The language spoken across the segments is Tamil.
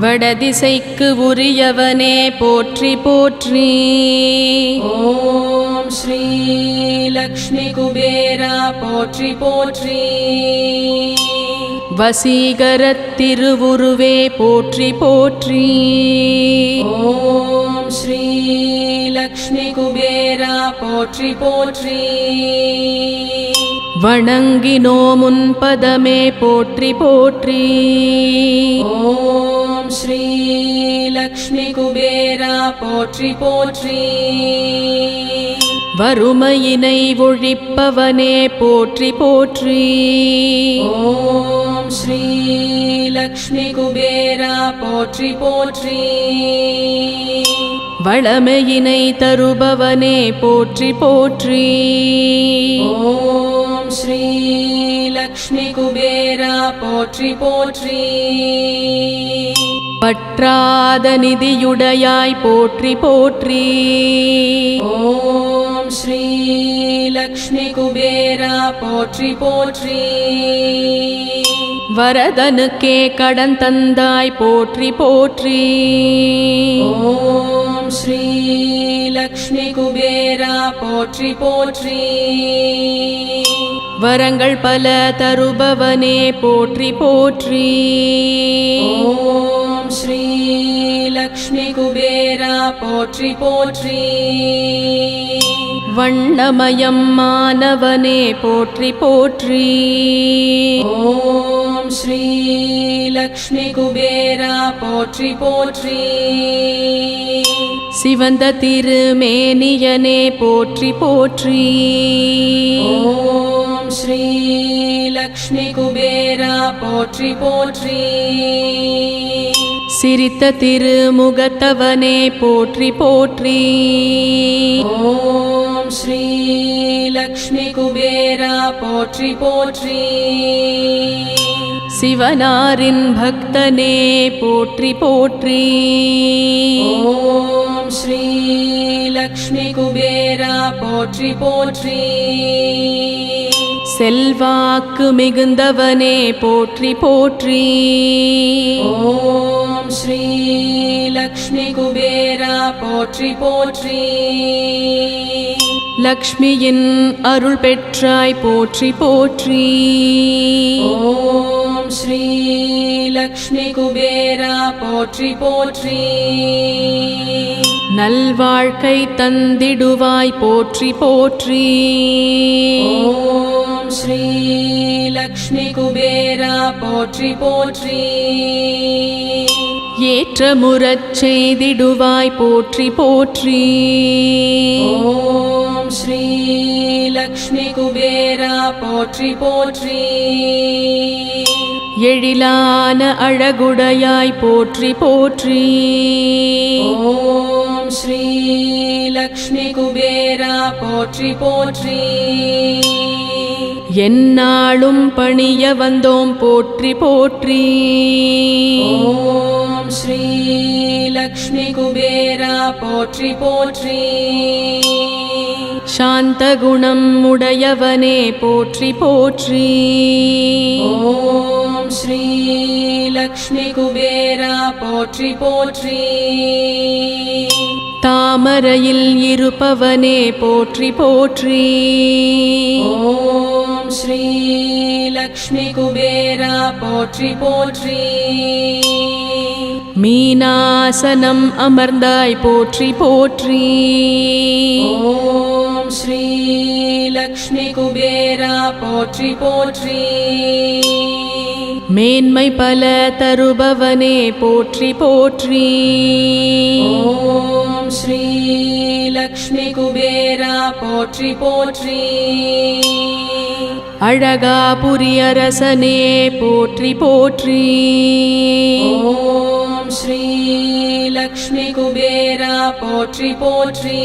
வடதிசைக்கு உரியவனே போற்றி போற்றி. ஓம் ஸ்ரீ லக்ஷ்மி குபேரா போற்றி போற்றி. வசீகரத் திருவுருவே போற்றி போற்றி. ஓம் ஸ்ரீ லக்ஷ்மி குபேரா போற்றி போற்றி. வணங்கினோ முன்பதமே போற்றி போற்றி. ஓம் ஸ்ரீ லக்ஷ்மி குபேரா போற்றி போற்றி. வறுமையினை ஒழிப்பவனே போற்றி போற்றி. ஓம் ஸ்ரீ லக்ஷ்மி குபேரா போற்றி போற்றி. வளமையினை தருபவனே போற்றி போற்றி. ஓம் ஸ்ரீ லக்ஷ்மி குபேரா போற்றி போற்றி. பற்றாத நிதியுடையாய் போற்றி போற்றி. ஓம் ஸ்ரீ லக்ஷ்மி குபேரா போற்றி போற்றி. வரதனுக்கே கடன் தந்தாய் போற்றி போற்றி. ஓம் ஸ்ரீ லக்ஷ்மி குபேரா போற்றி போற்றி. வரங்கள் பல தருபவனே போற்றி போற்றி. ஓம் போற்றி போற்றி. வண்ணமயம் மானவனே போற்றி போற்றி. ஓம் ஸ்ரீ லக்ஷ்மி குபேரா போற்றி போற்றி. சிவந்த திருமேனியனே போற்றி போற்றி. ஓம் ஸ்ரீ லக்ஷ்மி குபேரா போற்றி போற்றி. சிரித்த திருமுகத்தவனே போற்றி போற்றி. ஓம் ஸ்ரீ லக்ஷ்மி குபேரா போற்றி போற்றி. சிவனாரின் பக்தனே போற்றி போற்றி. ஓம் ஸ்ரீ லக்ஷ்மி குபேரா போற்றி போற்றி. செல்வாக்கு மிகுந்தவனே போற்றி போற்றி. ஓம் ஸ்ரீ லக்ஷ்மி குபேரா போற்றி போற்றி. லக்ஷ்மியின் அருள் பெற்றாய் போற்றி போற்றி. ஓம் ஸ்ரீ லக்ஷ்மி குபேரா போற்றி போற்றி. நல்வாழ்க்கை தந்திடுவாய் போற்றி போற்றி. ஓம் ஸ்ரீ லக்ஷ்மி குபேரா போற்றி போற்றி. ஏற்றமுறச் செய்திடுவாய் போற்றி போற்றி. ஓம் ஸ்ரீ லக்ஷ்மி குபேரா போற்றி போற்றி. எழிலான அழகுடையாய் போற்றி போற்றி. ஓம் ஸ்ரீ லக்ஷ்மி குபேரா போற்றி போற்றி. எந்நாளும் பணிய வந்தோம் போற்றி போற்றி. ஓம் ஸ்ரீ லக்ஷ்மி குபேரா போற்றி போற்றி. சாந்த குணம் உடையவனே போற்றி போற்றி. ஓம் ஸ்ரீ லக்ஷ்மி குபேரா போற்றி போற்றி. தாமரையில் இருப்பவனே போற்றி போற்றி. ஓம் ஸ்ரீ லக்ஷ்மி குபேரா போற்றி போற்றி. மீனாசனம் அமர்ந்தாய் போற்றி போற்றி. ஓம் ஸ்ரீ லக்ஷ்மி குபேரா போற்றி போற்றி. மேன்மை பல தருபவனே போற்றி போற்றி. ஓம் ஸ்ரீ லக்ஷ்மி குபேரா போற்றி போற்றி. அழகா புரியரசனே போற்றி போற்றி. ஓம் ஸ்ரீ லக்ஷ்மி குபேரா போற்றி போற்றி.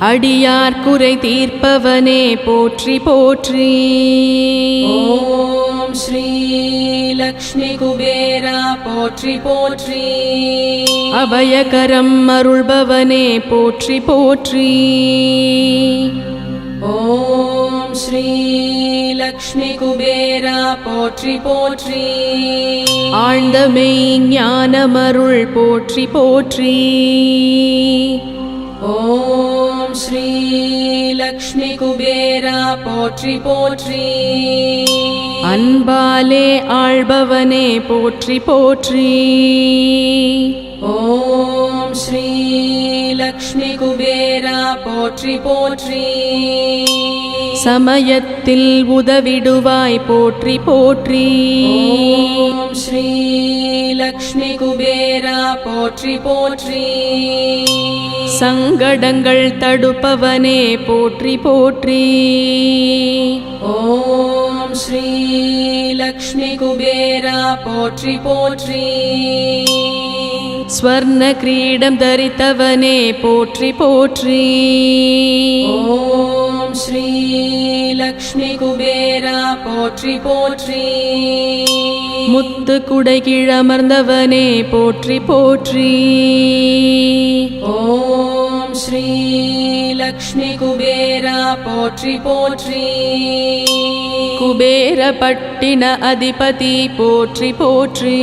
அடியார் குறை தீர்ப்பவனே போற்றி போற்றி. ஓம் ஸ்ரீ லக்ஷ்மி குபேரா போற்றி போற்றி. அபயகரம் அருள்பவனே போற்றி போற்றி. ஓம் ஸ்ரீ லக்ஷ்மி குபேரா போற்றி போற்றி. ஆழ்ந்தமை ஞானமருள் போற்றி போற்றி. ஓம் ஸ்ரீ லக்ஷ்மி குபேரா போற்றி போற்றி. அன்பாலே ஆள்பவனே போற்றி போற்றி. ஓம் ஸ்ரீ லக்ஷ்மி குபேரா போற்றி போற்றி. சமயத்தில் உதவிடுவாய் போற்றி போற்றி. ஸ்ரீ லக்ஷ்மி குபேரா போற்றி போற்றி. சங்கடங்கள் தடுப்பவனே போற்றி போற்றி. ஓம் ஸ்ரீ லக்ஷ்மி குபேரா போற்றி போற்றி. ஸ்வர்ண கிரீடம் தரித்தவனே போற்றி போற்றி. ஓம் ஸ்ரீ லக்ஷ்மி குபேரா போற்றி போற்றி. முத்து குடைகிழமர்ந்தவனே போற்றி போற்றி. ஓம் ஸ்ரீ லக்ஷ்மி குபேரா போற்றி போற்றி. குபேர பட்டின அதிபதி போற்றி போற்றி.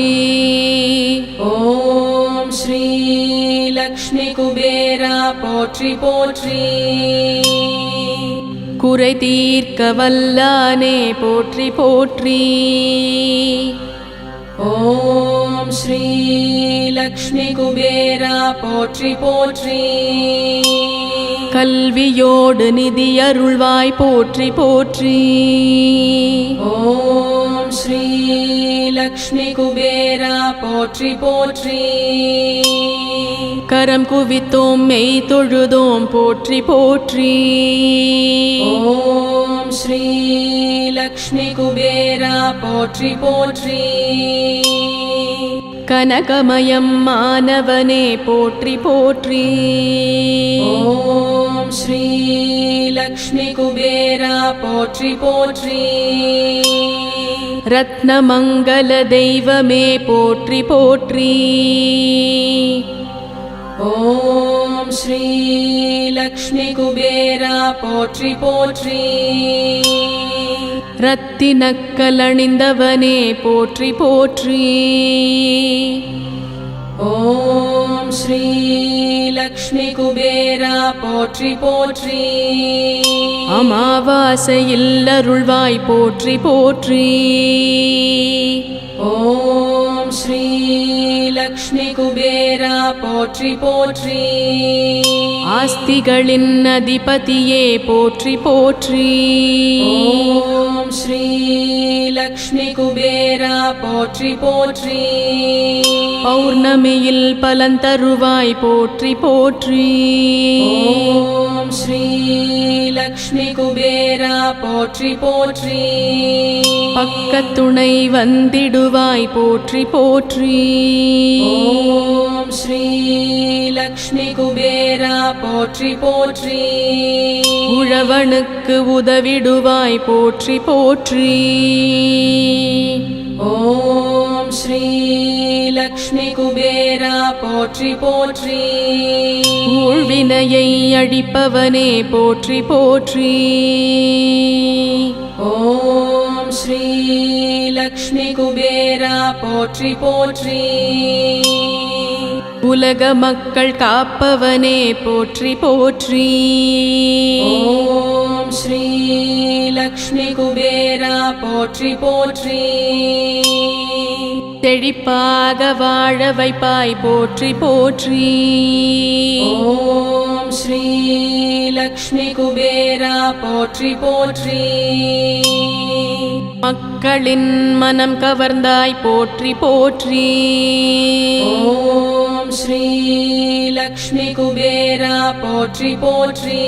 ஓம் ஓம் ஸ்ரீ லக்ஷ்மி குபேரா போற்றி போற்றி. குறை தீர்க்க வல்லானே போற்றி போற்றி. ஓம் ஸ்ரீ லக்ஷ்மி குபேரா போற்றி போற்றி. கல்வியோடு நிதி அருள்வாய் போற்றி போற்றி. ஓம் ஸ்ரீ லக்ஷ்மி குபேரா போற்றி போற்றி. கரம் குவித்தோம் மெய் தொழுதோம் போற்றி போற்றி. ஓம் ஸ்ரீ லக்ஷ்மி குபேரா போற்றி போற்றி. கனகமயம் மாணவனே போற்றி போற்றி. ஓம் ஸ்ரீ லக்ஷ்மி குபேரா போற்றி போற்றி. ரத்னமங்கல தெய்வமே போற்றி போற்றி. ஓம் ஸ்ரீ லக்ஷ்மி குபேரா போற்றி போற்றி. ரத்தினக்கலணிந்தவனே போற்றி போற்றி. ஓம் ஸ்ரீ லக்ஷ்மி குபேரா போற்றி போற்றி. அமாவாசையில் அருள்வாய் போற்றி போற்றி. ஓம் ஸ்ரீ லக்ஷ்மி குபேரா போற்றி போற்றி. லக்ஷ்மி குபேரா போற்றி போற்றி. பௌர்ணமியில் பலந்தருவாய் போற்றி போற்றி. ஓம் ஸ்ரீ லக்ஷ்மி குபேரா போற்றி போற்றி. பக்கத்துணை வந்திடுவாய் போற்றி போற்றி. ஓம் ஸ்ரீ லக்ஷ்மி குபேரா போற்றி போற்றி. உழவனுக்கு உதவிடுவாய் போற்றி போற்றி. ஓம் ஸ்ரீ லக்ஷ்மி குபேரா போற்றி போற்றி. ஊழ்வினையை அழிப்பவனே போற்றி போற்றி. ஓம் ஸ்ரீ லக்ஷ்மி குபேரா போற்றி போற்றி. உலக மக்கள் காப்பவனே போற்றி போற்றி. ஓம் லக்ஷ்மி குபேரா போற்றி போற்றி. செழிப்பாக வாழ வைப்பாய் போற்றி போற்றி. ஓம் ஸ்ரீ லக்ஷ்மி குபேரா போற்றி போற்றி. மக்களின் மனம் கவர்ந்தாய் போற்றி போற்றி. ஓம் ஸ்ரீ லக்ஷ்மி குபேரா போற்றி போற்றி.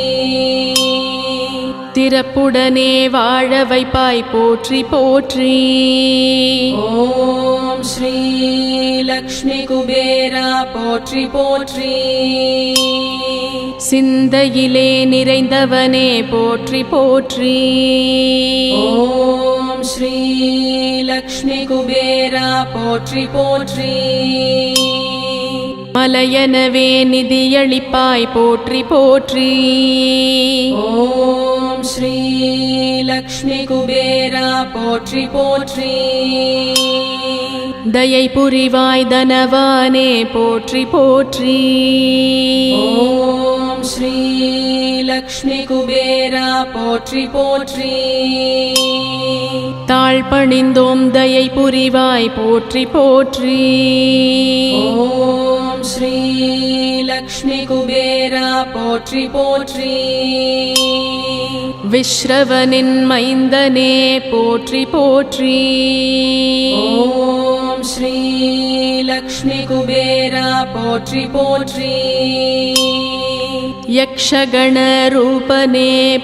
திறப்புடனே வாழ வைப்பாய் போற்றி போற்றி. ஓம் ஸ்ரீ லக்ஷ்மி குபேரா போற்றி போற்றி. சிந்தையிலே நிறைந்தவனே போற்றி போற்றி. ஓம் ஸ்ரீ லக்ஷ்மி குபேரா போற்றி போற்றி. மலையனவே நிதியளிப்பாய் போற்றி போற்றி. ஓம் குபேரா போற்றி போற்றி. தயை புரிவாய் தனவானே போற்றி போற்றி. ஓம் ஸ்ரீ லக்ஷ்மி குபேரா போற்றி போற்றி. தாழ் பணிந்தோம் தயை புரிவாய் போற்றி போற்றி. ஓம் ஸ்ரீ லக்ஷ்மி குபேரா போற்றி போற்றி. விஸ்ரவனின் மைந்தனே போற்றி போற்றி. ஓம் ஸ்ரீ லக்ஷ்மி குபேரா போற்றி போற்றி.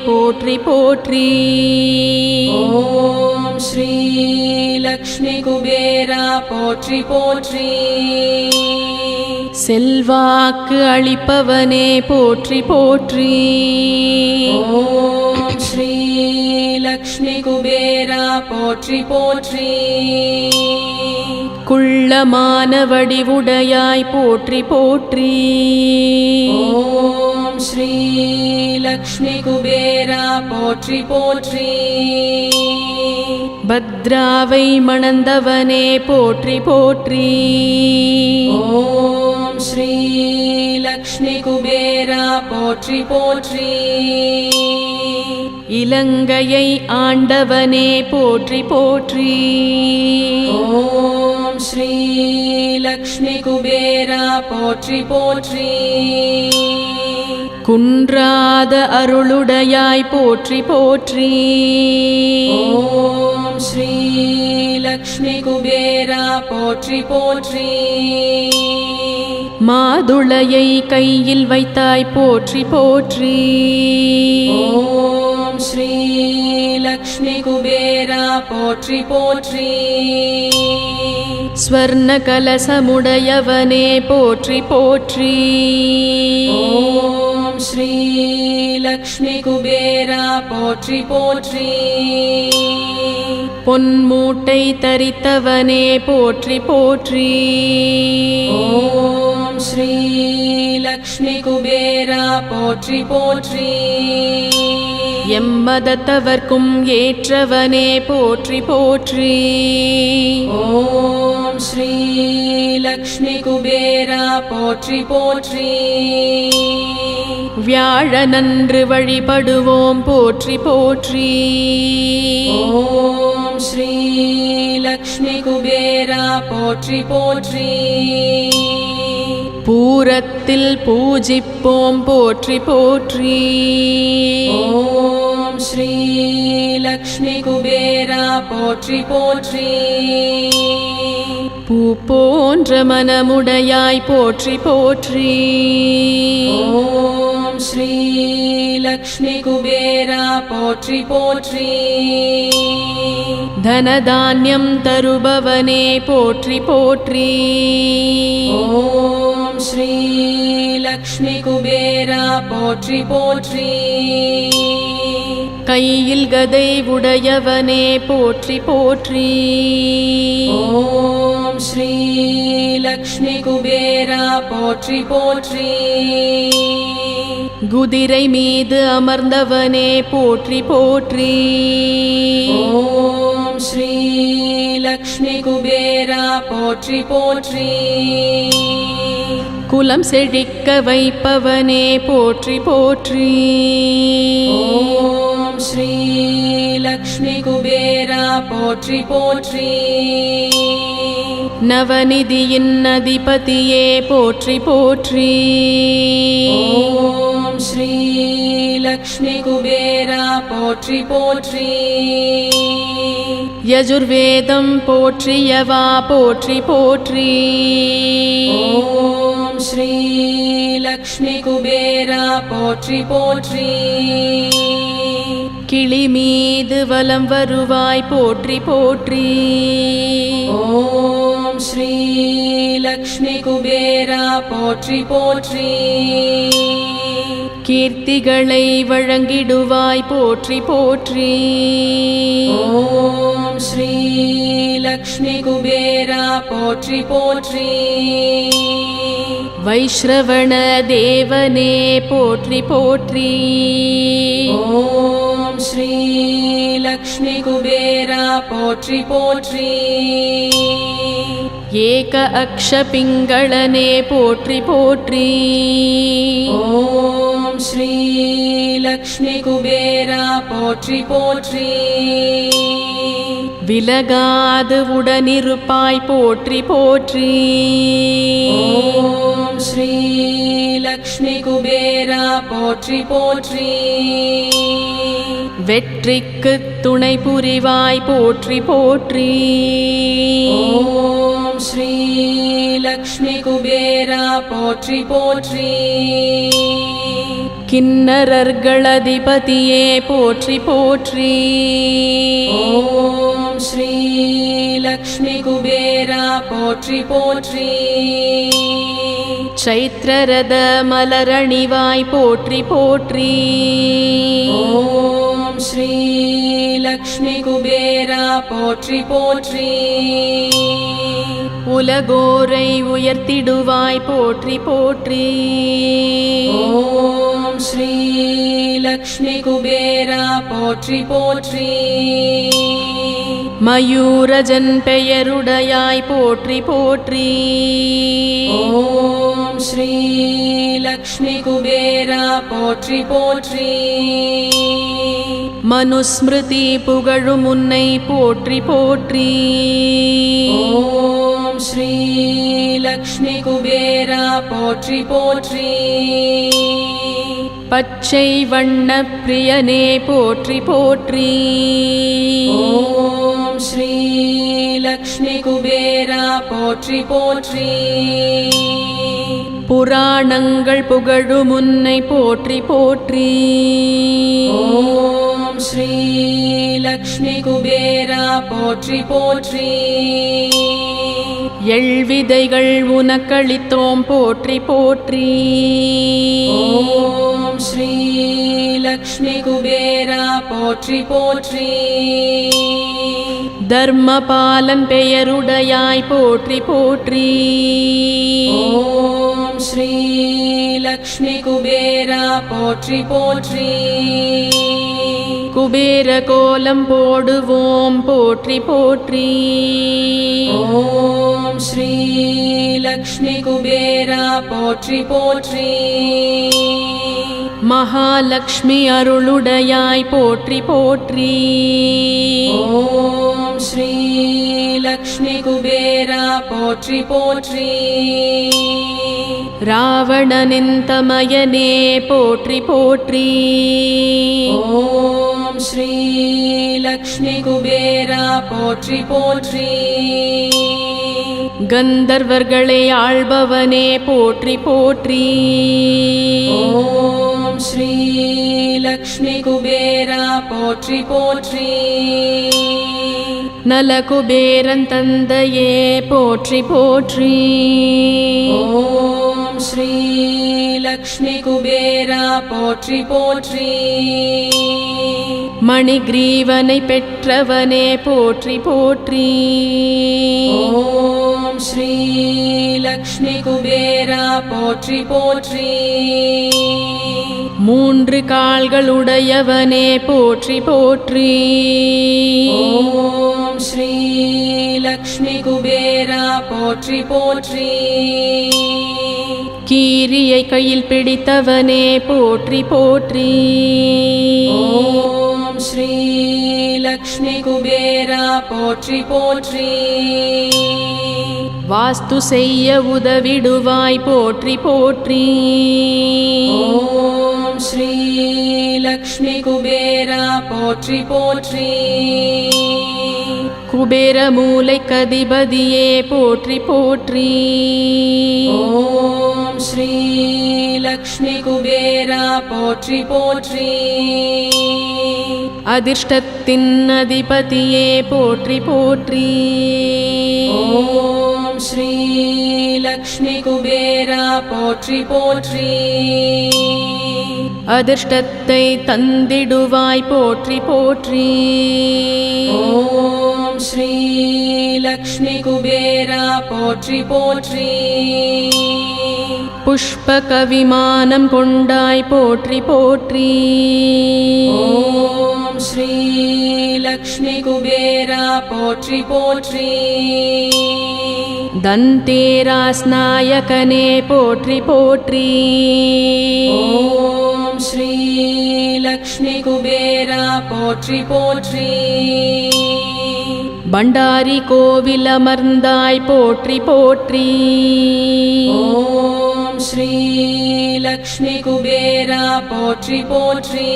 போற்றி ஓம் ஸ்ரீ லக்ஷ்மி குபேரா போற்றி போற்றி. செல்வாக்கு அளிப்பவனே போற்றி போற்றி. ஓம் ஸ்ரீ லக்ஷ்மி குபேரா போற்றி போற்றி. குள்ளமான வடிவுடையாய் போற்றி போற்றி. ஓம் ஸ்ரீ லக்ஷ்மி குபேரா போற்றி போற்றி. பத்ராவை மணந்தவனே போற்றி போற்றி. ஓம் ஸ்ரீ லக்ஷ்மி குபேரா போற்றி போற்றி. இலங்கையை ஆண்டவனே போற்றி போற்றி. ஓம் ஸ்ரீ லக்ஷ்மி குபேரா போற்றி போற்றி. குன்றாத அருளுடையாய் போற்றி போற்றி. ஓம் ஸ்ரீ லக்ஷ்மி குபேரா போற்றி போற்றி. மாதுளையை கையில் வைத்தாய் போற்றி போற்றி. ஓம் ஸ்ரீ லக்ஷ்மி குபேரா போற்றி போற்றி. ஸ்வர்ண கலசமுடையவனே போற்றி போற்றி. ஓம் ஸ்ரீ லக்ஷ்மி குபேரா போற்றி போற்றி. பொன்மூட்டை தரித்தவனே போற்றி போற்றி. ஓம் ஸ்ரீ லக்ஷ்மி குபேரா போற்றி போற்றி. எம்மதத்தவர்க்கும் ஏற்றவனே போற்றி போற்றி. ஓம் ஸ்ரீ லக்ஷ்மி குபேரா போற்றி போற்றி. வியாழனன்று வழிபடுவோம். போற்றி போற்றி. ஓம் ஸ்ரீ லக்ஷ்மி குபேரா. போற்றி போற்றி. பூரத்தில் பூஜிப்போம். போற்றி போற்றி. ஓம் ஸ்ரீ லக்ஷ்மி குபேரா. போற்றி போற்றி. பூ போன்ற மனமுடையாய். போற்றி போற்றி. ஓம் ஸ்ரீ லக்ஷ்மி குபேரா போற்றி போற்றி. தனதானியம் தருபவனே போற்றி போற்றி. ஓம் ஸ்ரீ லக்ஷ்மி குபேரா போற்றி போற்றி. கையில் கதை உடையவனே போற்றி போற்றி. ஓம் ஸ்ரீ லக்ஷ்மி குபேரா போற்றி போற்றி. குதிரை மீது அமர்ந்தவனே போற்றி போற்றி. ஓம் ஸ்ரீ லக்ஷ்மி குபேரா போற்றி போற்றி. குலம் செழிக்க வைப்பவனே போற்றி போற்றி. ஓம் ஸ்ரீ லக்ஷ்மி குபேரா போற்றி போற்றி. நவநிதியின் அதிபதியே போற்றி போற்றி. ஓம் ஸ்ரீ லக்ஷ்மி குபேரா போற்றி போற்றி. யஜுர்வேதம் போற்றியவா போற்றி போற்றி. ஓம் ஸ்ரீ லக்ஷ்மி குபேரா போற்றி போற்றி. கிளி மீது வலம் வருவாய் போற்றி போற்றி. ஓம் ஸ்ரீ லக்ஷ்மி குபேரா போற்றி போற்றி. கீர்த்திகளை வழங்கிடுவாய் போற்றி போற்றி. ஓம் ஸ்ரீ லக்ஷ்மி குபேரா போற்றி போற்றி. வைஷ்ரவண தேவனே போற்றி போற்றி. ஓம் ஸ்ரீ லக்ஷ்மி குபேரா போற்றி போற்றி. ஏக அக்ஷ பிங்களனே போற்றி போற்றி. ஓம் ஸ்ரீ லக்ஷ்மி குபேரா போற்றி போற்றி. விலகாது உடனிருப்பாய் போற்றி போற்றி. ஓம் ஸ்ரீ லக்ஷ்மி குபேரா போற்றி போற்றி. வெற்றிக்கு துணை புரிவாய் போற்றி போற்றி. ஓம் ஸ்ரீ லக்ஷ்மி குபேரா போற்றி போற்றி. கிண்ணறர்களதிபதியே போற்றி போற்றி. ஓம் ஸ்ரீ லக்ஷ்மி குபேரா போற்றி போற்றி. சைத்ரரத மலரணிவாய் போற்றி போற்றி. உலகோரை உயர்த்திடுவாய் போற்றி போற்றி. ஓம் ஸ்ரீ லக்ஷ்மி குபேரா போற்றி போற்றி. மயூரஜன் பெயருடையாய் போற்றி போற்றி. ஓம் ஸ்ரீ லக்ஷ்மி குபேரா போற்றி போற்றி. மனுஸ்மிருதி புகழும் உன்னை போற்றி போற்றி. ஓம் ஓம் ஸ்ரீ லக்ஷ்மி குபேரா போற்றி போற்றி. பச்சை வண்ண பிரியனே போற்றி போற்றி. ஓம் ஸ்ரீ லக்ஷ்மி குபேரா போற்றி போற்றி. புராணங்கள் புகழு முன்னை போற்றி போற்றி. ஓம் ஸ்ரீ லக்ஷ்மி குபேரா போற்றி போற்றி. எழ்விதைகள் உனக்களித்தோம் போற்றி போற்றி. ஓம் ஸ்ரீ லக்ஷ்மி குபேரா போற்றி போற்றி. தர்மபாலன் பெயருடையாய் போற்றி போற்றி. ஓம் ஸ்ரீ லக்ஷ்மி குபேரா போற்றி போற்றி. குபேர கோலம் போடுவோம். போற்றி போற்றி. ஓம் ஸ்ரீ லக்ஷ்மி குபேரா போற்றி போற்றி. மகாலட்சுமி அருளுடையாய் போற்றி போற்றி. ஓம் ஸ்ரீ லக்ஷ்மி குபேரா போற்றி போற்றி. ராவணனின் தமயனே போற்றி போற்றி. ஓம் ஓம் ஸ்ரீ லக்ஷ்மி குபேரா போற்றி போற்றி. கந்தர்வர்களை ஆள்பவனே போற்றி போற்றி. ஓம் ஸ்ரீ லக்ஷ்மி குபேரா போற்றி போற்றி. நலகுபேரன் தந்தையே போற்றி போற்றி. ஓம் ஸ்ரீ லக்ஷ்மி குபேரா போற்றி போற்றி. மணிகிரீவனை பெற்றவனே போற்றி போற்றி. ஓம் ஸ்ரீ லக்ஷ்மி குபேரா போற்றி போற்றி. மூன்று கால்களுடையவனே போற்றி போற்றி. ஓம் ஸ்ரீ லக்ஷ்மி குபேரா போற்றி போற்றி. கீரியை கையில் பிடித்தவனே போற்றி போற்றி. ஓம் ஸ்ரீ லக்ஷ்மி குபேரா போற்றி போற்றி. வாஸ்து செய்ய உதவிடுவாய் போற்றி போற்றி. ஓம் ஸ்ரீ லக்ஷ்மி குபேரா போற்றி போற்றி. குபேர மூலை கதிபதியே போற்றி போற்றி. ஓம் ஸ்ரீ லக்ஷ்மி குபேரா போற்றி போற்றி. அதிர்ஷ்டத்தின் அதிபதியே போற்றி போற்றி. ஓம் ஸ்ரீ லக்ஷ்மி குபேரா போற்றி போற்றி. அதிர்ஷ்டத்தை தந்திடுவாய் போற்றி போற்றி. ஓம் ஸ்ரீ லக்ஷ்மி குபேரா போற்றி போற்றி. புஷ்பக விமானம் கொண்டாய் போற்றி போற்றி. ஓம் போற்றி போற்றி தந்தேராஸ் நாயகனே போற்றி போற்றி ஓம் ஸ்ரீ லக்ஷ்மி குபேரா போற்றி போற்றி பண்டாரி கோவில் அமர்ந்தாய் போற்றி போற்றி ஓம் ஸ்ரீ லக்ஷ்மி குபேரா போற்றி போற்றி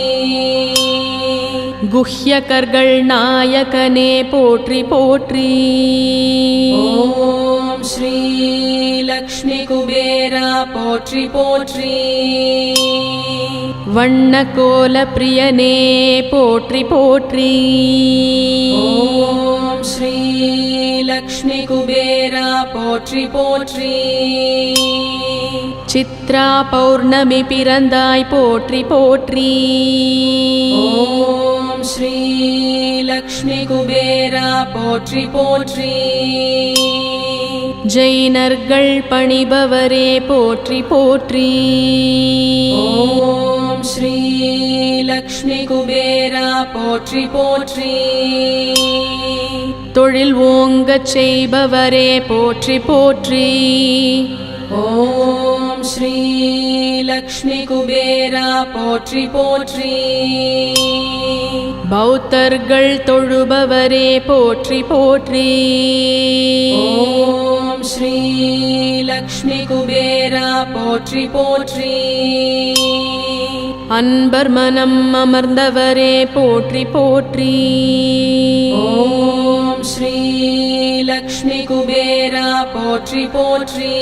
குஹ்யகர்கள் நாயகனே போற்றி போற்றி. ஓம் ஸ்ரீ லக்ஷ்மி குபேரா போற்றி போற்றி. வண்ண கோல பிரியனே போற்றி போற்றி. ஓம் ஸ்ரீ லக்ஷ்மி குபேரா போற்றி போற்றி. சித்ரா பௌர்ணமி பிறந்தாய் போற்றி போற்றி. ஓம் ஸ்ரீ லக்ஷ்மி குபேரா போற்றி போற்றி. ஜெயினர்கள் பணிபவரே போற்றி போற்றி. ஓம் ஸ்ரீ லக்ஷ்மி குபேரா போற்றி போற்றி. தொழில் ஓங்கச் செய்பவரே போற்றி போற்றி. ஓம் ஸ்ரீ லக்ஷ்மி குபேரா போற்றி போற்றி. பௌத்தர்கள் தொழுபவரே போற்றி போற்றி. ஓம் ஸ்ரீ லக்ஷ்மி குபேரா போற்றி போற்றி. அன்பர் மனம் அமர்ந்தவரே போற்றி போற்றி. ஓம் ஸ்ரீ லக்ஷ்மி குபேரா போற்றி போற்றி.